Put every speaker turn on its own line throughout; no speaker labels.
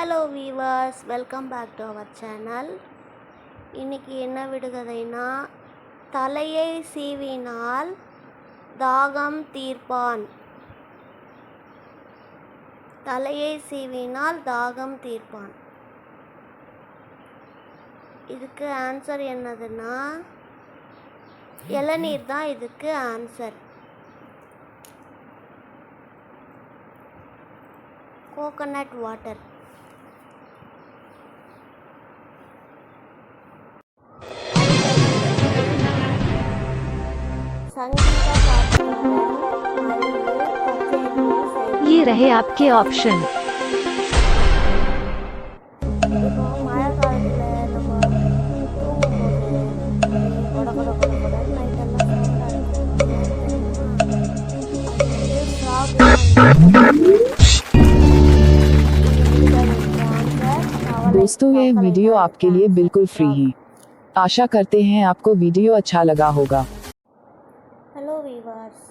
Hello viewers welcome back to our channel இன்றைக்கி என்ன விடுகதைனா தலையை சீவினால் தாகம் தீர்ப்பான். தலையை சீவினால் தாகம் தீர்ப்பான். இதுக்கு ஆன்சர் என்னதுன்னா இளநீர் தான் இதுக்கு ஆன்சர் கோகனட் வாட்டர்
ये रहे आपके ऑप्शन
दोस्तों ये वीडियो आपके लिए बिल्कुल फ्री है। आशा करते हैं आपको वीडियो अच्छा लगा होगा।
ஸ்டார்ஸ்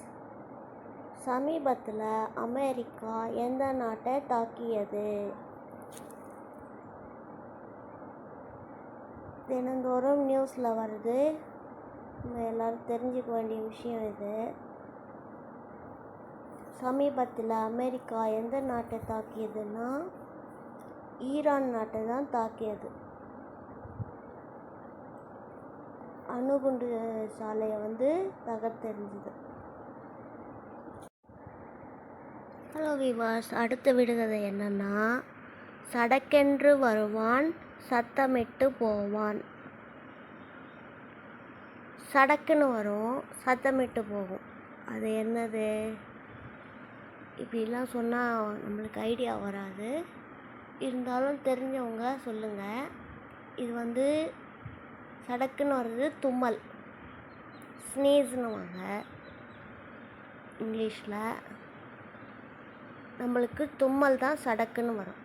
சமீபத்தில் அமெரிக்கா எந்த நாட்டை தாக்கியது? தினந்தோறும் நியூஸில் வருது. நம்ம எல்லோரும் தெரிஞ்சுக்க வேண்டிய விஷயம் இது. சமீபத்தில் அமெரிக்கா எந்த நாட்டை தாக்கியதுன்னா ஈரான் நாட்டை தான் தாக்கியது. அணுகுண்டு சாலையை வந்து தகர்த்தெறிஞ்சுது ஹலோ விவாஸ் அடுத்த விடுகதை என்னன்னா சடக்கென்று வருவான் சத்தமிட்டு போவான். சடக்குன்னு வரும் சத்தமிட்டு போகும். அது என்னது? இப்படிலாம் சொன்னால் நம்மளுக்கு ஐடியா வராது. இருந்தாலும் தெரிஞ்சவங்க சொல்லுங்கள் இது வந்து சடக்குன்னு வர்றது தும்மல். ஸ்னீஸ்னுவாங்க இங்கிலீஷில். நம்மளுக்கு தும்மல் தான் சடக்குன்னு வரும்.